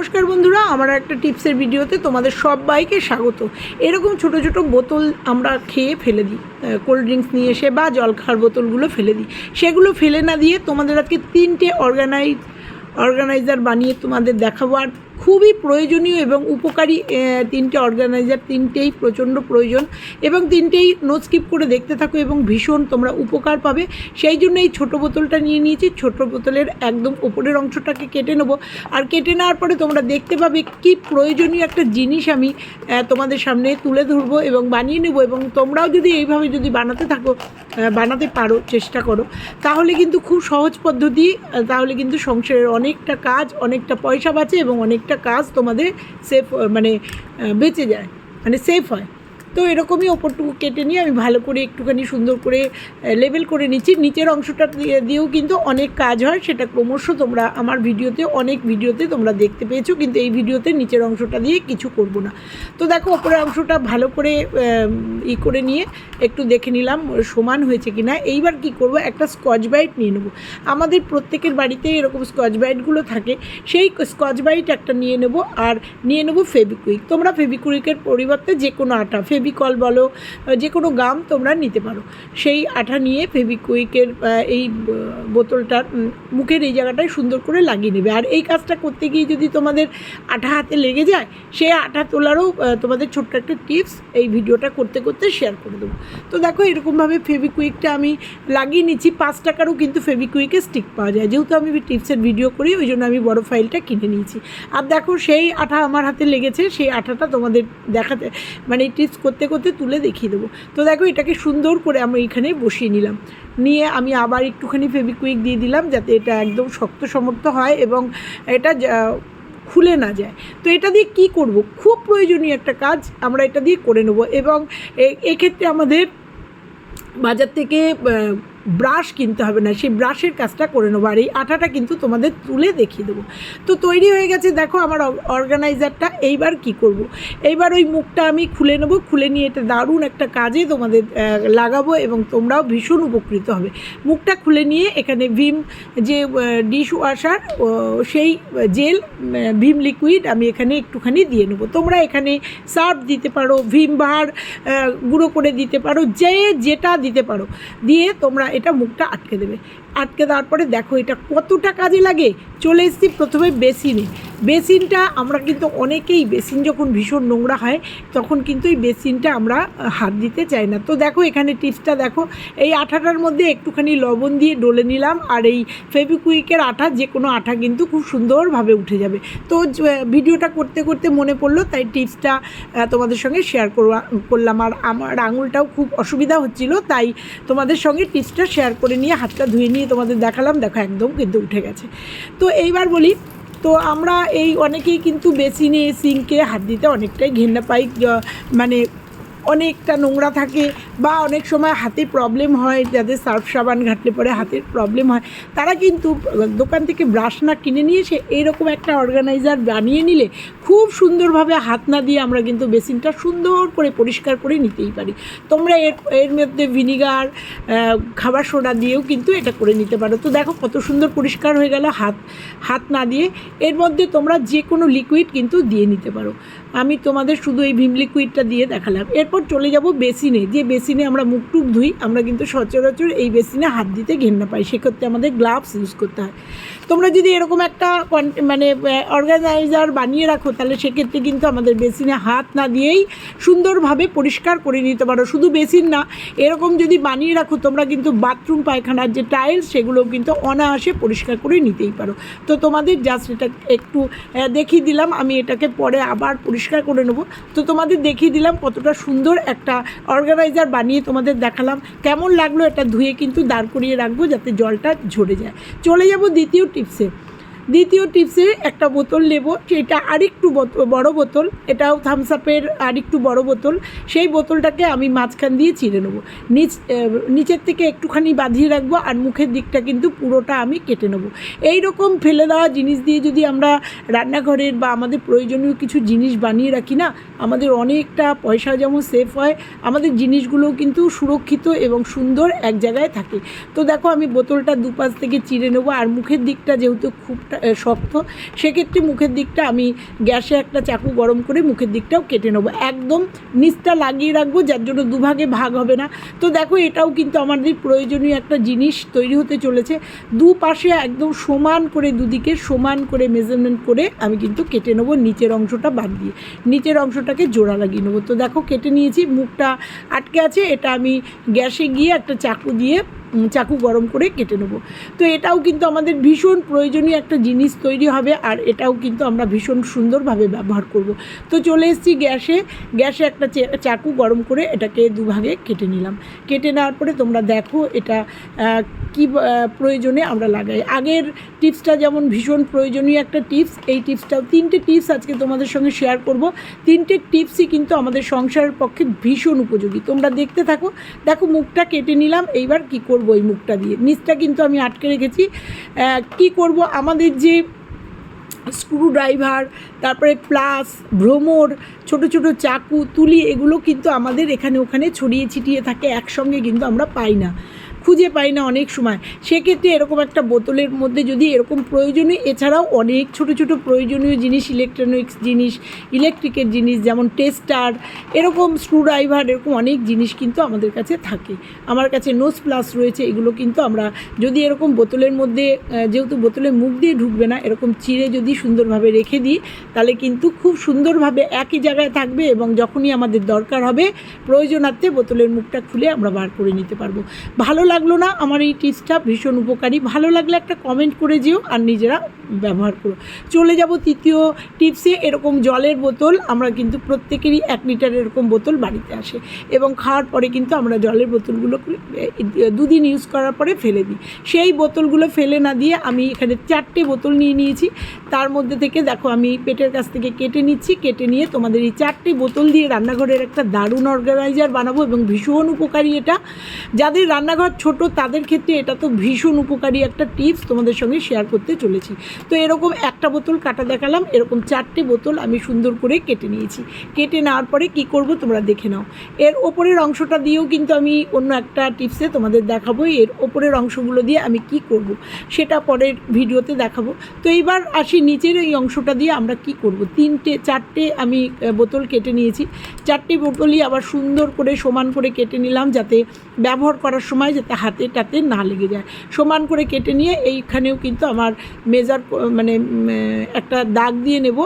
নমস্কার বন্ধুরা, আমার একটা টিপসের ভিডিওতে তোমাদের সব বাইকে স্বাগত। এরকম ছোট ছোট বোতল আমরা খেয়ে ফেলে দিই কোল্ড ড্রিঙ্কস নিয়ে এসে বা জল খাওয়ার বোতলগুলো ফেলে দিই। সেগুলো ফেলে না দিয়ে তোমাদের আজকে তিনটে অর্গানাইজ অর্গানাইজার বানিয়ে তোমাদের দেখাবো। আর খুবই প্রয়োজনীয় এবং উপকারী তিনটে অর্গানাইজার তিনটেই প্রচণ্ড প্রয়োজন এবং তিনটেই নো স্কিপ করে দেখতে থাকো এবং ভীষণ তোমরা উপকার পাবে। সেই জন্য এই ছোটো বোতলটা নিয়ে নিয়েছি। ছোট বোতলের একদম ওপরের অংশটাকে কেটে নেব। আর কেটে নেওয়ার পরে তোমরা দেখতে পাবে কি প্রয়োজনীয় একটা জিনিস আমি তোমাদের সামনে তুলে ধরবো এবং বানিয়ে নেব এবং তোমরাও যদি এইভাবে যদি বানাতে থাকো বানাতে পারো, চেষ্টা করো, তাহলে কিন্তু খুব সহজ পদ্ধতি তাহলে কিন্তু সংসারের অনেকটা কাজ, অনেকটা পয়সা বাঁচে এবং অনেকটা কাজ তোমাদের সেফ মানে বেঁচে যায় মানে সেফ হয়। তো এরকমই ওপরটুকু কেটে নিয়ে আমি ভালো করে একটুখানি সুন্দর করে লেবেল করে নিচ্ছি। নিচের অংশটা দিয়ে- দিয়েও কিন্তু অনেক কাজ হয়। সেটা ক্রমশ তোমরা আমার ভিডিওতে, অনেক ভিডিওতে তোমরা দেখতে পেয়েছ। কিন্তু এই ভিডিওতে নিচের অংশটা দিয়ে কিছু করব না। তো দেখো ওপরের অংশটা ভালো করে ই করে নিয়ে একটু দেখে নিলাম, সমান হয়েছে কি না এইবার কি করব? একটা স্কচ ব্রাইট নিয়ে নেব। আমাদের প্রত্যেকের বাড়িতে এরকম স্কচ ব্রাইটগুলো থাকে। সেই স্কচ ব্রাইট একটা নিয়ে নেব। আর নিয়ে নেব ফেবিকুইক তোমরা ফেবিকুইকের পরিবর্তে যে কোনো আটা ফেবিকল বলো যে কোনো গাম তোমরা নিতে পারো। সেই আঠা নিয়ে ফেবিকুইকের আহ, এই ব- বোতলটার মুখের এই জায়গাটায় সুন্দর করে লাগিয়ে নেবে। আর এই কাজটা করতে গিয়ে যদি তোমাদের আঠা হাতে লেগে যায় সে আঠা তোলারও তোমাদের ছোট্ট একটা টিপস এই ভিডিওটা করতে করতে শেয়ার করে দেবো। তো দেখো এরকমভাবে ফেবিকুইকটা আমি লাগিয়ে নিচ্ছি। পাঁচ টাকারও কিন্তু ফেবিকুইকে স্টিক পাওয়া যায়। যেহেতু আমি টিপসের ভিডিও করি ওই জন্য আমি বড় ফাইলটা কিনে নিয়েছি। আর দেখো সেই আঠা আমার হাতে লেগেছে। সেই আঠাটা তোমাদের দেখাতে মানে টিপস করতে করতে তুলে দেখিয়ে দেবো। তো দেখো এটাকে সুন্দর করে আমি এখানে বসিয়ে নিলাম। নিয়ে আমি আবার একটুখানি ফেবিকুইক দিয়ে দিলাম যাতে এটা একদম শক্ত সমর্থ হয় এবং এটা খুলে না যায়। তো এটা দিয়ে কি করব? খুব প্রয়োজনীয় একটা কাজ আমরা এটা দিয়ে করে নেব এবং এক্ষেত্রে আমাদের বাজার থেকে ব্রাশ কিনতে হবে না, সেই ব্রাশের কাজটা করে নেব। আর এই আটাটা কিন্তু তোমাদের তুলে দেখিয়ে দেবো। তো তৈরি হয়ে গেছে, দেখো আমার অর্গানাইজারটা এইবার কি করব। এইবার ওই মুখটা আমি খুলে নেব, খুলে নিয়ে এটা দারুণ একটা কাজে তোমাদের লাগাবো এবং তোমরাও ভীষণ উপকৃত হবে। মুখটা খুলে নিয়ে এখানে ভিম যে ডিশ ওয়াশার সেই জেল ভিম লিকুইড আমি এখানে একটুখানি দিয়ে নেব। তোমরা এখানে সার্ফ দিতে পারো, ভিম বার গুঁড়ো করে দিতে পারো, যে যেটা দিতে পারো। দিয়ে তোমরা এটা মুখটা আটকে দেবে। আটকে দেওয়ার পরে দেখো এটা কতটা কাজে লাগে। চলে এসেছি প্রথমে বেশি বেসিনে। বেসিনটা আমরা কিন্তু অনেকেই, বেসিন যখন ভীষণ নোংরা হয়, তখন কিন্তু এই বেসিনটা আমরা হাত দিতে চাই না। তো দেখো এখানে টিপসটা দেখো, এই আঠাটার মধ্যে একটুখানি লবণ দিয়ে ডলে নিলাম, আর এই ফেবিকুইকের আঠা যে কোনো আঠা কিন্তু খুব সুন্দরভাবে উঠে যাবে। তো ভিডিওটা করতে করতে মনে পড়ল, তাই টিপসটা তোমাদের সঙ্গে শেয়ার করলাম। আর আমার আঙুলটাও খুব অসুবিধা হচ্ছিল, তাই তোমাদের সঙ্গে টিপসটা শেয়ার করে নিয়ে, হাতটা ধুয়ে নিয়ে তোমাদের দেখালাম, দেখো একদম কিন্তু উঠে গেছে। তো এইবার বলি তো আমরা এই অনেকেই কিন্তু বেসিনে সিঙ্কে হাত দিতে অনেকটাই ঘেন্না পাই মানে অনেকটা নোংরা থাকে বা অনেক সময় হাতে প্রবলেম হয়, যাদের সার্ফ সাবান ঘাটলে পরে হাতের প্রবলেম হয়। তারা কিন্তু দোকান থেকে ব্রাশ না কিনে নিয়ে এসে এইরকম একটা অর্গানাইজার বানিয়ে নিলে খুব সুন্দরভাবে হাত না দিয়ে আমরা কিন্তু বেসিনটা সুন্দর করে পরিষ্কার করে নিতেই পারি। তোমরা এর এর মধ্যে ভিনিগার খাবার সোডা দিয়েও কিন্তু এটা করে নিতে পারো। তো দেখো কত সুন্দর পরিষ্কার হয়ে গেল হাত হাত না দিয়ে। এর মধ্যে তোমরা যে কোনো লিকুইড কিন্তু দিয়ে নিতে পারো। আমি তোমাদের শুধু এই ভিম লিকুইডটা দিয়ে দেখালাম। এরপর চলে যাব বেসিনে। যে বেসিনে আমরা মুখ টুক ধুই, আমরা কিন্তু সচরাচর এই বেসিনে হাত দিতে ঘেন্না পাই। সেক্ষেত্রে আমাদের গ্লাভস ইউজ করতে হয়। তোমরা যদি এরকম একটা মানে অর্গানাইজার বানিয়ে রাখো, তাহলে সেক্ষেত্রে কিন্তু আমাদের বেসিনে হাত না দিয়েই সুন্দরভাবে পরিষ্কার করে নিতে পারো। শুধু বেসিন না, এরকম যদি বানিয়ে রাখো, তোমরা কিন্তু বাথরুম পায়খানার যে টাইলস সেগুলো কিন্তু অনায়াসে পরিষ্কার করে নিতেই পারো। তো তোমাদের জাস্ট এটা একটু দেখিয়ে দিলাম, আমি এটাকে পরে আবার পরিষ্কার করে নেব। তো তোমাদের দেখিয়ে দিলাম কতটা সুন্দর একটা অর্গানাইজার বানিয়ে তোমাদের দেখালাম। কেমন লাগল এটা ধুয়ে কিন্তু দাঁড় করিয়ে রাখব যাতে জলটা ঝরে যায়। চলে যাব দ্বিতীয় টিপসে। দ্বিতীয় টিপসে একটা বোতল নেব, সেটা আরেকটু বড় বোতল, এটাও থামস আপের আরেকটু বড় বোতল, সেই বোতলটাকে আমি মাঝখান দিয়ে চিড়ে নেব। নিচ নিচের থেকে একটুখানি বাঁধিয়ে রাখব আর মুখের দিকটা কিন্তু পুরোটা আমি কেটে নেব। এই রকম ফেলে দেওয়া জিনিস দিয়ে যদি আমরা রান্নাঘরের বা আমাদের প্রয়োজনীয় কিছু জিনিস বানিয়ে রাখি না, আমাদের অনেকটা পয়সা যেমন সেফ হয়, আমাদের জিনিসগুলোও কিন্তু সুরক্ষিত এবং সুন্দর এক জায়গায় থাকে। তো দেখো আমি বোতলটা দুপাশ থেকে চিড়ে নেব আর মুখের দিকটা যেহেতু খুবটা শক্ত, সেক্ষেত্রে মুখের দিকটা আমি গ্যাসে একটা চাকু গরম করে মুখের দিকটাও কেটে নেব। একদম নিচটা লাগিয়ে রাখব, যার জন্য দুভাগে ভাগ হবে না। তো দেখো, এটাও কিন্তু আমাদের প্রয়োজনীয় একটা জিনিস তৈরি হতে চলেছে। দু পাশে একদম সমান করে, দুদিকে সমান করে মেজারমেন্ট করে আমি কিন্তু কেটে নেব নিচের অংশটা বাদ দিয়ে। নিচের অংশটাকে জোড়া লাগিয়ে নেব। তো দেখো, কেটে নিয়েছি, মুখটা আটকে আছে। এটা আমি গ্যাসে গিয়ে একটা চাকু দিয়ে চাকু গরম করে কেটে নেব। তো এটাও কিন্তু আমাদের ভীষণ প্রয়োজনীয় একটা জিনিস তৈরি হবে আর এটাও কিন্তু আমরা ভীষণ সুন্দরভাবে ব্যবহার করব। তো চলে এসেছি গ্যাসে। গ্যাসে একটা চাকু গরম করে এটাকে দুভাগে কেটে নিলাম। কেটে নেওয়ার পরে তোমরা দেখো এটা কি প্রয়োজনে আমরা লাগাই। আগের টিপসটা যেমন ভীষণ প্রয়োজনীয় একটা টিপস, এই টিপসটাও তিনটে টিপস আজকে তোমাদের সঙ্গে শেয়ার করব। তিনটে টিপসই কিন্তু আমাদের সংসারের পক্ষে ভীষণ উপযোগী। তোমরা দেখতে থাকো, দেখো মুখটা কেটে নিলাম, এইবার কী করব এই মুখটা দিয়ে। নিচটা কিন্তু আমি আটকে রেখেছি। কি করব? আমাদের যে স্ক্রু ড্রাইভার তারপরে প্লাস ভ্রমর ছোট ছোট চাকু, তুলি, এগুলো কিন্তু আমাদের এখানে ওখানে ছড়িয়ে ছিটিয়ে থাকে, একসঙ্গে কিন্তু আমরা পাই না। খুঁজে পাই না অনেক সময়। সেক্ষেত্রে এরকম একটা বোতলের মধ্যে যদি এরকম প্রয়োজনীয়, এছাড়াও অনেক ছোট ছোট প্রয়োজনীয় জিনিস ইলেকট্রনিক্স জিনিস ইলেকট্রিকের জিনিস, যেমন টেস্টার এরকম স্ক্রুড্রাইভার এরকম অনেক জিনিস কিন্তু আমাদের কাছে থাকে। আমার কাছে নোস প্লাস রয়েছে, এগুলো কিন্তু আমরা যদি এরকম বোতলের মধ্যে যেহেতু বোতলের মুখ দিয়ে ঢুকবে না, এরকম চিড়ে যদি সুন্দরভাবে রেখে দিই, তাহলে কিন্তু খুব সুন্দরভাবে একই জায়গায় থাকবে এবং যখনই আমাদের দরকার হবে, প্রয়োজনার্থে বোতলের মুখটা খুলে আমরা বার করে নিতে পারব। ভালো লাগল না, আমার এই টিপসটা ভীষণ উপকারী। ভালো লাগলে একটা কমেন্ট করে যেও আর নিজেরা ব্যবহার করো। চলে যাব তৃতীয় টিপসে, এরকম জলের বোতল, আমরা কিন্তু প্রত্যেকেরই এক লিটার এরকম বোতল বাড়িতে আসে। এবং খাওয়ার পরে কিন্তু আমরা জলের বোতলগুলো দুদিন ইউজ করার পরে ফেলে দিই। সেই বোতলগুলো ফেলে না দিয়ে আমি এখানে চারটে বোতল নিয়ে নিয়েছি। তার মধ্যে থেকে দেখো, আমি পেটের কাছ থেকে কেটে নিচ্ছি। কেটে নিয়ে তোমাদের এই চারটে বোতল দিয়ে রান্নাঘরের একটা দারুণ অর্গানাইজার বানাবো এবং ভীষণ উপকারী এটা। যাদের রান্নাঘর ছোট, তাদের ক্ষেত্রে এটা তো ভীষণ উপকারী একটা টিপস তোমাদের সঙ্গে শেয়ার করতে চলেছি। তো এরকম একটা বোতল কাটা দেখালাম, এরকম চারটে বোতল আমি সুন্দর করে কেটে নিয়েছি। কেটে নেওয়ার পরে কি করব তোমরা দেখে নাও। এর ওপরের অংশটা দিয়েও কিন্তু আমি অন্য একটা টিপসে তোমাদের দেখাবো, এর ওপরের অংশগুলো দিয়ে আমি কি করব সেটা পরের ভিডিওতে দেখাবো। তো এইবার আসি নিচের এই অংশটা দিয়ে আমরা কি করব। তিনটে, চারটে আমি বোতল কেটে নিয়েছি। চারটে বোতলই আবার সুন্দর করে সমান করে কেটে নিলাম যাতে ব্যবহার করার সময় যাতে হাতে টাতে না লেগে যায়। সমান করে কেটে নিয়ে এইখানেও কিন্তু আমার মেজার মানে একটা দাগ দিয়ে নেব।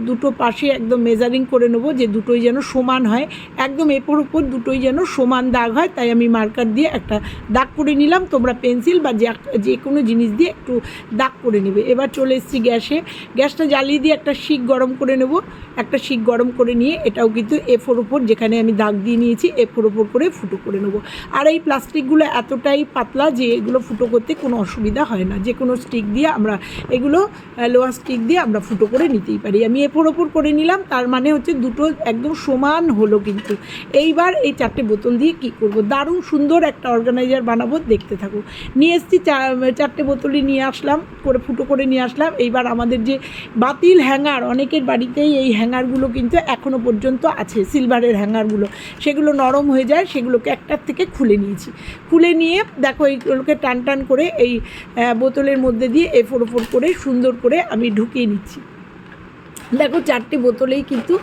দুটো পাশে একদম মেজারিং করে নেব যে দুটোই যেন সমান হয়। একদম এপর ওপর দুটোই যেন সমান দাগ হয়, তাই আমি মার্কার দিয়ে একটা দাগ করে নিলাম। তোমরা পেন্সিল বা যে- কোনো জিনিস দিয়ে একটু দাগ করে নেবে। এবার চলে এসেছি গ্যাসে। গ্যাসটা জ্বালিয়ে দিয়ে একটা শিক গরম করে নেব। একটা শিক গরম করে নিয়ে এটাও কিন্তু এফোর ওপর যেখানে আমি দাগ দিয়ে নিয়েছি এফোর ওপর করে ফুটো করে নেব। আর এই প্লাস্টিকগুলো এতটাই পাতলা যে এগুলো ফুটো করতে কোনো অসুবিধা হয় না। যে কোনো স্টিক দিয়ে আমরা এগুলো লোহার স্টিক দিয়ে আমরা ফুটো করে নিতেই পারি। আমি এফোর ওপর করে নিলাম, তার মানে হচ্ছে দুটো একদম সমান হলো কিন্তু। এইবার এই চারটে বোতল দিয়ে কি করব? দারুণ সুন্দর একটা অর্গানাইজার বানাবো, দেখতে থাকো। নিয়ে এসেছি চারটে বোতলই নিয়ে আসলাম, করে ফুটো করে নিয়ে আসলাম। এইবার আমাদের যে বাতিল হ্যাঙ্গার, অনেকের বাড়িতেই এই হ্যাঙ্গারগুলো কিন্তু এখনও পর্যন্ত আছে, সিলভারের হ্যাঙ্গারগুলো। সেগুলো নরম হয়ে যায়, সেগুলোকে একটার থেকে খুলে নিয়েছি। খুলে নিয়ে দেখো এইগুলোকে টান টান করে এই বোতলের মধ্যে দিয়ে এফোর ওপর করে সুন্দর করে আমি ঢুকিয়ে নিচ্ছি। দেখো চারটে বোতলেই কিন্তু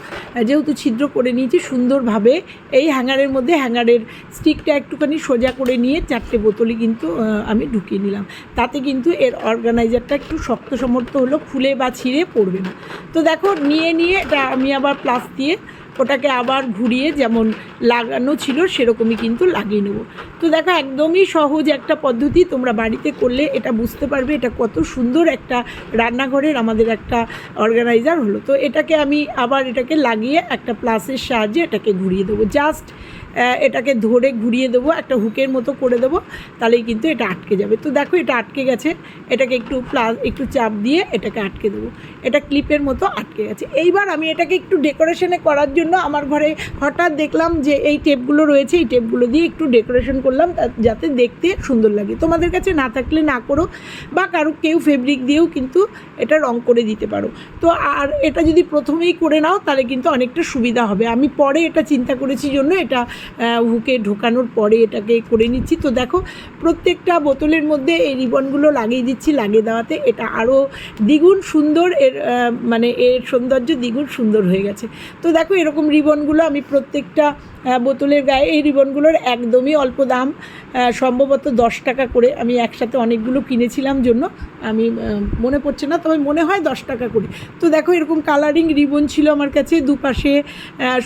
যেহেতু ছিদ্র করে নিয়েছি, সুন্দরভাবে এই হ্যাঙ্গারের মধ্যে হ্যাঙ্গারের স্টিকটা একটুখানি সোজা করে নিয়ে চারটে বোতলই কিন্তু আমি ঢুকিয়ে নিলাম। তাতে কিন্তু এর অর্গানাইজারটা একটু শক্ত সমর্থ হলো, খুলে বা ছিঁড়ে পড়বে না। তো দেখো, নিয়ে নিয়ে এটা আমি আবার প্লাস দিয়ে ওটাকে আবার ঘুরিয়ে যেমন লাগানো ছিল, সেরকমই কিন্তু লাগিয়ে নেব। তো দেখো, একদমই সহজ একটা পদ্ধতি, তোমরা বাড়িতে করলে এটা বুঝতে পারবে, এটা কত সুন্দর একটা রান্নাঘরের আমাদের একটা অর্গানাইজার হলো। তো এটাকে আমি আবার এটাকে লাগিয়ে একটা প্লাসের সাহায্যে এটাকে ঘুরিয়ে দেবো। জাস্ট এটাকে ধরে ঘুরিয়ে দেবো, একটা হুকের মতো করে দেবো, তাহলেই কিন্তু এটা আটকে যাবে। তো দেখো এটা আটকে গেছে, এটাকে একটু প্লাস, একটু চাপ দিয়ে এটাকে আটকে দেবো। এটা ক্লিপের মতো আটকে গেছে। এইবার আমি এটাকে একটু ডেকোরেশনে করার জন্য আমার ঘরে হঠাৎ দেখলাম যে এই টেপগুলো রয়েছে, এই টেপগুলো দিয়ে একটু ডেকোরেশন করলাম যাতে দেখতে সুন্দর লাগে। তোমাদের কাছে না থাকলে না করো, বা কারও কেউ ফেব্রিক দিয়েও কিন্তু এটা রং করে দিতে পারো। তো আর এটা যদি প্রথমেই করে নাও, তাহলে কিন্তু অনেকটা সুবিধা হবে। আমি পরে এটা চিন্তা করেছি জন্য এটা হুকে ঢোকানোর পরে এটাকে করে নিচ্ছি। তো দেখো, প্রত্যেকটা বোতলের মধ্যে এই রিবনগুলো লাগিয়ে দিচ্ছি, লাগিয়ে দেওয়াতে এটা আরও দ্বিগুণ সুন্দর, এর মানে এর সৌন্দর্য দ্বিগুণ সুন্দর হয়ে গেছে। তো দেখো, এরকম রিবনগুলো আমি প্রত্যেকটা বোতলের গায়ে এই রিবনগুলোর একদমই অল্প দাম। সম্ভবত দশ টাকা করে আমি একসাথে অনেকগুলো কিনেছিলাম জন্য। আমি মনে পড়ছে না, তবে মনে হয় দশ টাকা করে। তো দেখো এরকম কালারিং রিবন ছিল আমার কাছে, দুপাশে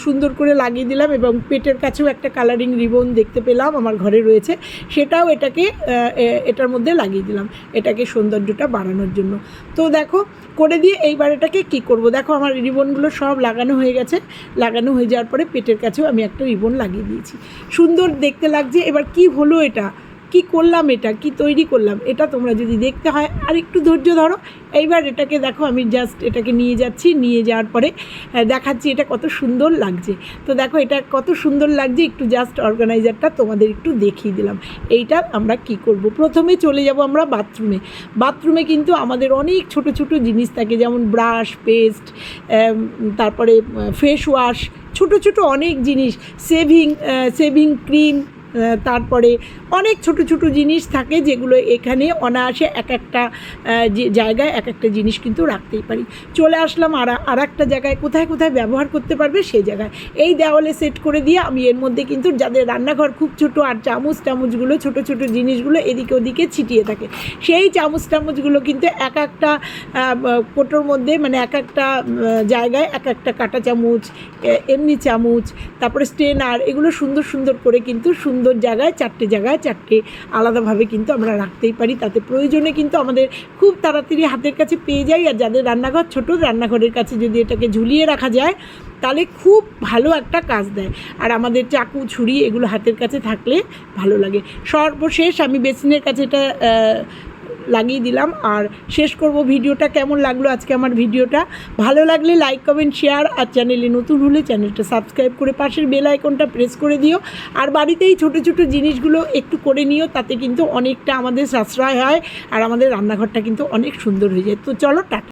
সুন্দর করে লাগিয়ে দিলাম এবং পেটের কাছেও একটা কালারিং রিবন দেখতে পেলাম, আমার ঘরে রয়েছে। সেটাও এটাকে এটার মধ্যে লাগিয়ে দিলাম। এটাকে সৌন্দর্যটা বাড়ানোর জন্য। তো দেখো করে দিয়ে এইবার এটাকে কী করব? দেখো আমার রিবনগুলো সব লাগানো হয়ে গেছে। লাগানো হয়ে যাওয়ার পরে পেটের কাছেও আমি একটা রিবন লাগিয়ে দিয়েছি। সুন্দর দেখতে লাগছে। এবার কি হলো এটা? কি করলাম এটা? কি তৈরি করলাম? এটা তোমরা যদি দেখতে হয় আর একটু ধৈর্য ধরো। এইবার এটাকে দেখো, আমি জাস্ট এটাকে নিয়ে যাচ্ছি, নিয়ে যাওয়ার পরে দেখাচ্ছি এটা কত সুন্দর লাগছে। তো দেখো, এটা কত সুন্দর লাগছে, একটু জাস্ট অর্গানাইজারটা তোমাদের একটু দেখিয়ে দিলাম। এইটা আমরা কি করব? প্রথমে চলে যাব আমরা বাথরুমে বাথরুমে কিন্তু আমাদের অনেক ছোট ছোট জিনিস থাকে, যেমন ব্রাশ পেস্ট তারপরে ফেস ওয়াশ ছোট ছোট অনেক জিনিস। সেভিং সেভিং ক্রিম তারপরে অনেক ছোট ছোট জিনিস থাকে যেগুলো এখানে অনায়াসে এক একটা জায়গায় এক একটা জিনিস কিন্তু রাখতেই পারি। চলে আসলাম আর আর একটা জায়গায়, কোথায় কোথায় ব্যবহার করতে পারবে সেই জায়গায়। এই দেওয়ালে সেট করে দিয়ে আমি এর মধ্যে কিন্তু যাদের রান্নাঘর খুব ছোট আর চামচ টামচগুলো, ছোট ছোট জিনিসগুলো এদিকে ওদিকে ছিটিয়ে থাকে। সেই চামচ টামচগুলো কিন্তু এক একটা কোটোর মধ্যে মানে এক একটা জায়গায় এক একটা কাঁটা চামচ এমনি চামচ, তারপরে স্টেনার, এগুলো সুন্দর সুন্দর করে কিন্তু সুন্দর জায়গায়, চারটে জায়গায় চারটে আলাদাভাবে কিন্তু আমরা রাখতেই পারি। তাতে প্রয়োজনে কিন্তু আমাদের খুব তাড়াতাড়ি হাতের কাছে পেয়ে যাই। আর যাদের রান্নাঘর ছোট, রান্নাঘরের কাছে যদি এটাকে ঝুলিয়ে রাখা যায়, তাহলে খুব ভালো একটা কাজ দেয়। আর আমাদের চাকু, ছুরি এগুলো হাতের কাছে থাকলে ভালো লাগে। সর্বশেষ আমি বেসিনের কাছে এটা লাগিয়ে দিলাম। আর শেষ করব ভিডিওটা। কেমন লাগল আজকে আমার ভিডিওটা? ভালো লাগলে লাইক, কমেন্ট, শেয়ার আর চ্যানেলে নতুন হলে চ্যানেলটা সাবস্ক্রাইব করে পাশের বেল আইকনটা প্রেস করে দিও। আর বাড়িতেই ছোট ছোট জিনিসগুলো একটু করে নিও, তাতে কিন্তু অনেকটা আমাদের সাশ্রয় হয় আর আমাদের রান্নাঘরটা কিন্তু অনেক সুন্দর হয়ে যায়। তো চলো, টাটা।